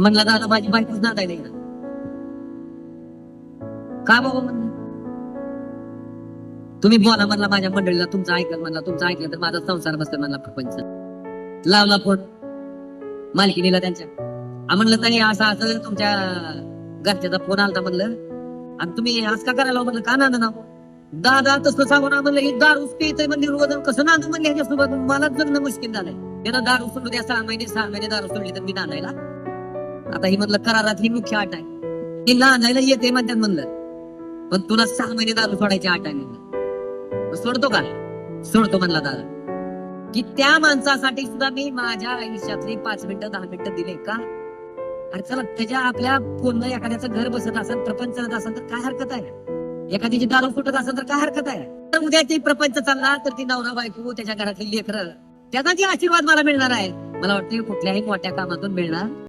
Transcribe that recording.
म्हणला दादा माझी बायकोच नांदायला नाही का बाबा म्हणलं? तुम्ही बोला म्हणला माझ्या मंडळीला तुमचं ऐकलं म्हणला तुमचं ऐकलं तर माझा संसार बसतो म्हणला प्रपंच. लावला फोन. मालकिनीला त्यांच्या. म्हणलं ताई असं असं तुमच्या घरच्याचा फोन आलता म्हणलं. आणि तुम्ही आज का करायला म्हणलं का नांद ना दादा तसं सांगू ना म्हणलं ही दारू पितय म्हणजे रोज. कसं नांद म्हणले ह्याच्यासोबत? मला जगणं मुश्किल झालंय. त्यानं दारू सोडू द्या सहा महिने सहा महिने दारू सोडली तर मी नांदायला. आता ही म्हणलं करारात ही मुख्य अट आहे. हे लहान जायला येते म्हणतात म्हणलं. पण तुला सहा महिने दारू सोडायची आट आहे म्हणलं. सोडतो का? सोडतो म्हणला दादा की त्या माणसासाठी सुद्धा मी माझ्या आयुष्यातली पाच मिनिटं दहा मिनिटं दिले का? अरे चला त्याच्या आपल्या फोननं एखाद्याचं घर बसत असेल प्रपंच चालत असेल तर काय हरकत आहे? एखाद्याची दारू फुटत असेल तर काय हरकत आहे? तर उद्या ती प्रपंच चालला तर ती नवरा बायको त्याच्या घरातली लेकरं त्याचा जे आशीर्वाद मला मिळणार आहे. मला वाटतं कुठल्याही मोठ्या कामातून मिळणार.